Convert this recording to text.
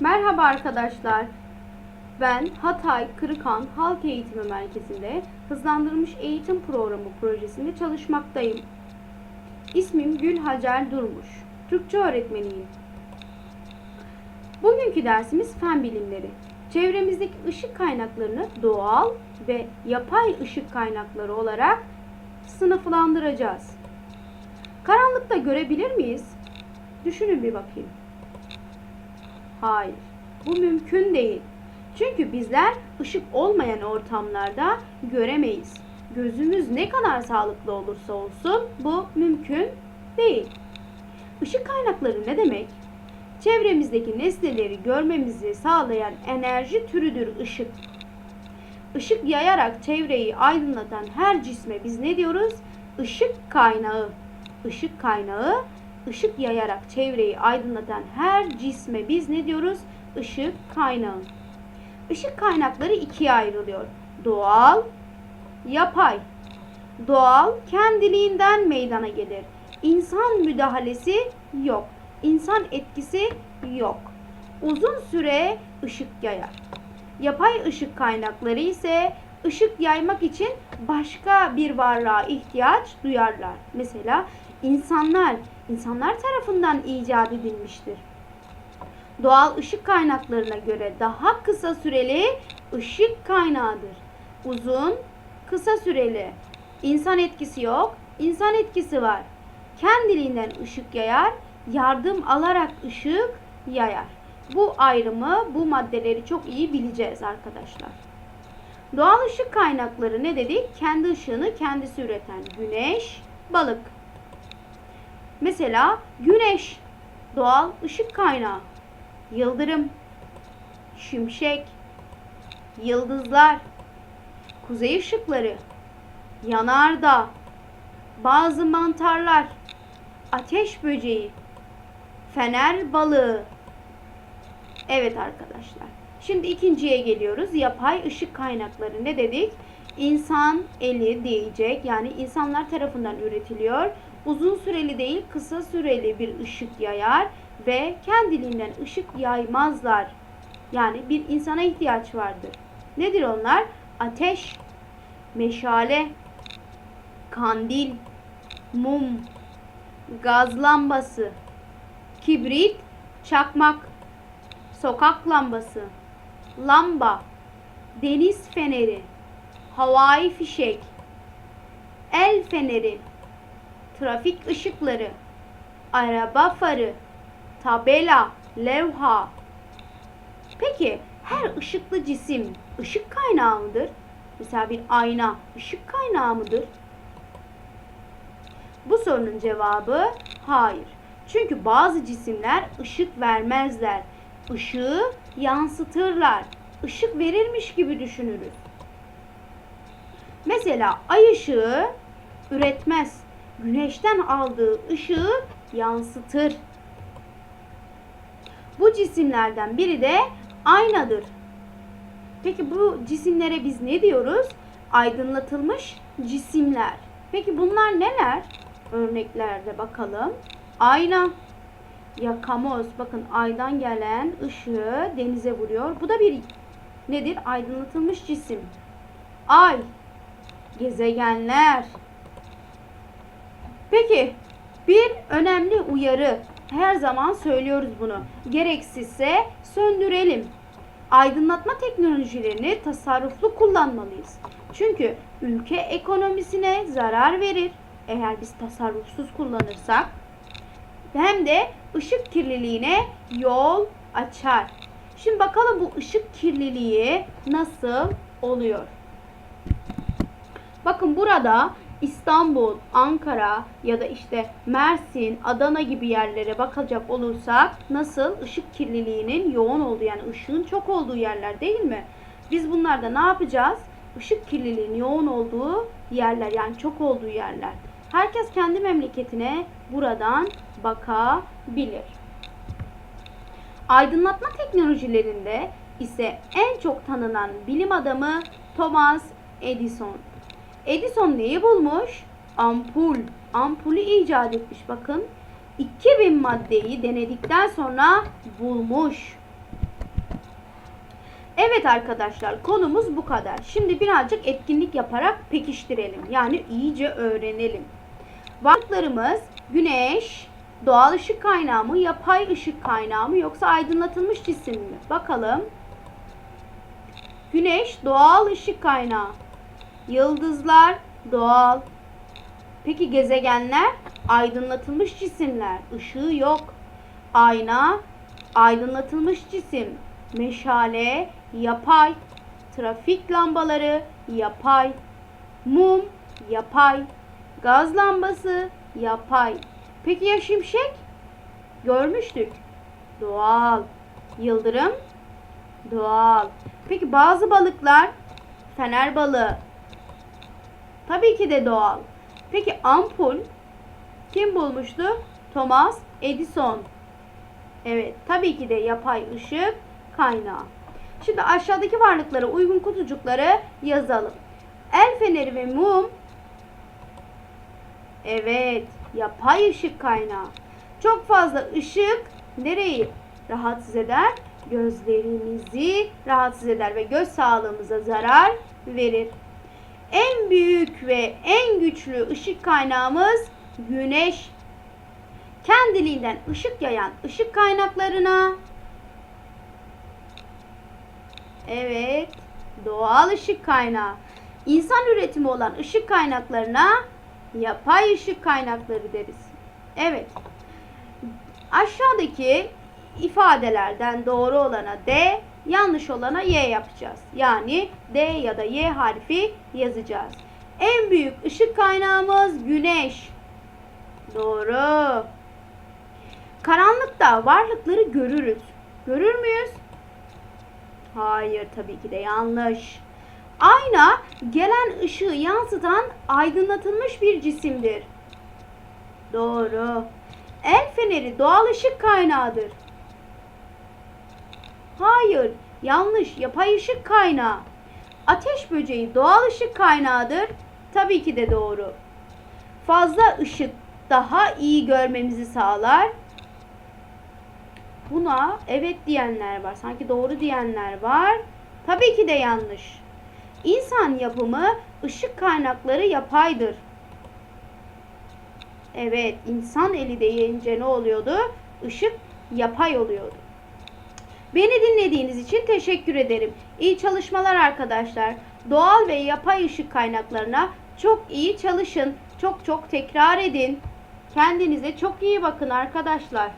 Merhaba arkadaşlar. Ben Hatay Kırıkan Halk Eğitimi Merkezi'nde hızlandırılmış eğitim programı projesinde çalışmaktayım. İsmim Gül Hacer Durmuş. Türkçe öğretmeniyim. Bugünkü dersimiz fen bilimleri. Çevremizdeki ışık kaynaklarını doğal ve yapay ışık kaynakları olarak sınıflandıracağız. Karanlıkta görebilir miyiz? Düşünün bir bakayım. Hayır. Bu mümkün değil. Çünkü bizler ışık olmayan ortamlarda göremeyiz. Gözümüz ne kadar sağlıklı olursa olsun bu mümkün değil. Işık kaynakları ne demek? Çevremizdeki nesneleri görmemizi sağlayan enerji türüdür ışık. Işık yayarak çevreyi aydınlatan her cisme biz ne diyoruz? Işık kaynağı. Işık kaynağı ışık yayarak çevreyi aydınlatan her cisme biz ne diyoruz? Işık kaynağı. Işık kaynakları ikiye ayrılıyor. Doğal, yapay. Doğal kendiliğinden meydana gelir. İnsan müdahalesi yok. İnsan etkisi yok. Uzun süre ışık yayar. Yapay ışık kaynakları ise ışık yaymak için başka bir varlığa ihtiyaç duyarlar. Mesela insanlar, insanlar tarafından icat edilmiştir. Doğal ışık kaynaklarına göre daha kısa süreli ışık kaynağıdır. Uzun, kısa süreli. İnsan etkisi yok, insan etkisi var. Kendiliğinden ışık yayar, yardım alarak ışık yayar. Bu ayrımı, bu maddeleri çok iyi bileceğiz arkadaşlar. Doğal ışık kaynakları ne dedik? Kendi ışığını kendisi üreten güneş, balık. Mesela güneş doğal ışık kaynağı. Yıldırım, şimşek, yıldızlar, kuzey ışıkları, yanardağ, bazı mantarlar, ateş böceği, fener balığı. Evet arkadaşlar. Şimdi ikinciye geliyoruz. Yapay ışık kaynakları ne dedik? İnsan eli değecek yani insanlar tarafından üretiliyor. Uzun süreli değil kısa süreli bir ışık yayar ve kendiliğinden ışık yaymazlar. Yani bir insana ihtiyaç vardır. Nedir onlar? Ateş, meşale, kandil, mum, gaz lambası, kibrit, çakmak, sokak lambası, lamba, deniz feneri, havai fişek, el feneri, trafik ışıkları, araba farı, tabela, levha. Peki her ışıklı cisim ışık kaynağı mıdır? Mesela bir ayna ışık kaynağı mıdır? Bu sorunun cevabı hayır. Çünkü bazı cisimler ışık vermezler. Işığı yansıtırlar. Işık verirmiş gibi düşünürüz. Mesela ay ışığı üretmez. Güneşten aldığı ışığı yansıtır. Bu cisimlerden biri de aynadır. Peki bu cisimlere biz ne diyoruz? Aydınlatılmış cisimler. Peki bunlar neler? Örneklerde bakalım. Ayna, yakamoz. Bakın aydan gelen ışığı denize vuruyor. Bu da bir nedir? Aydınlatılmış cisim. Ay, gezegenler. Peki bir önemli uyarı. Her zaman söylüyoruz bunu. Gereksizse söndürelim. Aydınlatma teknolojilerini tasarruflu kullanmalıyız. Çünkü ülke ekonomisine zarar verir eğer biz tasarrufsuz kullanırsak. Hem de ışık kirliliğine yol açar. Şimdi bakalım bu ışık kirliliği nasıl oluyor? Bakın burada İstanbul, Ankara ya da işte Mersin, Adana gibi yerlere bakacak olursak nasıl ışık kirliliğinin yoğun olduğu yani ışığın çok olduğu yerler değil mi? Biz bunlarda ne yapacağız? Işık kirliliğinin yoğun olduğu yerler yani çok olduğu yerler. Herkes kendi memleketine buradan bakabilir. Aydınlatma teknolojilerinde ise en çok tanınan bilim adamı Thomas Edison. Edison neyi bulmuş? Ampul. Ampulü icat etmiş bakın. 2000 maddeyi denedikten sonra bulmuş. Evet arkadaşlar konumuz bu kadar. Şimdi birazcık etkinlik yaparak pekiştirelim. Yani iyice öğrenelim. Varlıklarımız güneş, doğal ışık kaynağı mı, yapay ışık kaynağı mı yoksa aydınlatılmış cisim mi? Bakalım. Güneş doğal ışık kaynağı. Yıldızlar doğal. Peki gezegenler aydınlatılmış cisimler. Işığı yok. Ayna aydınlatılmış cisim. Meşale yapay. Trafik lambaları yapay. Mum yapay. Gaz lambası yapay. Peki ya şimşek? Görmüştük. Doğal. Yıldırım doğal. Peki bazı balıklar fener balığı. Tabii ki de doğal. Peki ampul kim bulmuştu? Thomas Edison. Evet, tabii ki de yapay ışık kaynağı. Şimdi aşağıdaki varlıklara uygun kutucukları yazalım. El feneri ve mum Evet, yapay ışık kaynağı. Çok fazla ışık nereyi rahatsız eder? Gözlerimizi rahatsız eder ve göz sağlığımıza zarar verir. En büyük ve en güçlü ışık kaynağımız güneş. Kendiliğinden ışık yayan ışık kaynaklarına Evet, doğal ışık kaynağı. İnsan üretimi olan ışık kaynaklarına yapay ışık kaynakları deriz. Evet. Aşağıdaki ifadelerden doğru olana D, yanlış olana Y yapacağız. Yani D ya da Y harfi yazacağız. En büyük ışık kaynağımız güneş. Doğru. Karanlıkta varlıkları görürüz. Görür müyüz? Hayır tabii ki de yanlış. Ayna gelen ışığı yansıtan aydınlatılmış bir cisimdir. Doğru. El feneri doğal ışık kaynağıdır. Hayır, yanlış. Yapay ışık kaynağı. Ateş böceği doğal ışık kaynağıdır. Tabii ki de doğru. Fazla ışık daha iyi görmemizi sağlar. Buna evet diyenler var. Sanki doğru diyenler var. Tabii ki de yanlış. İnsan yapımı ışık kaynakları yapaydır. Evet, insan eli deyince ne oluyordu? Işık yapay oluyordu. Beni dinlediğiniz için teşekkür ederim. İyi çalışmalar arkadaşlar. Doğal ve yapay ışık kaynaklarına çok iyi çalışın. Çok çok tekrar edin. Kendinize çok iyi bakın arkadaşlar.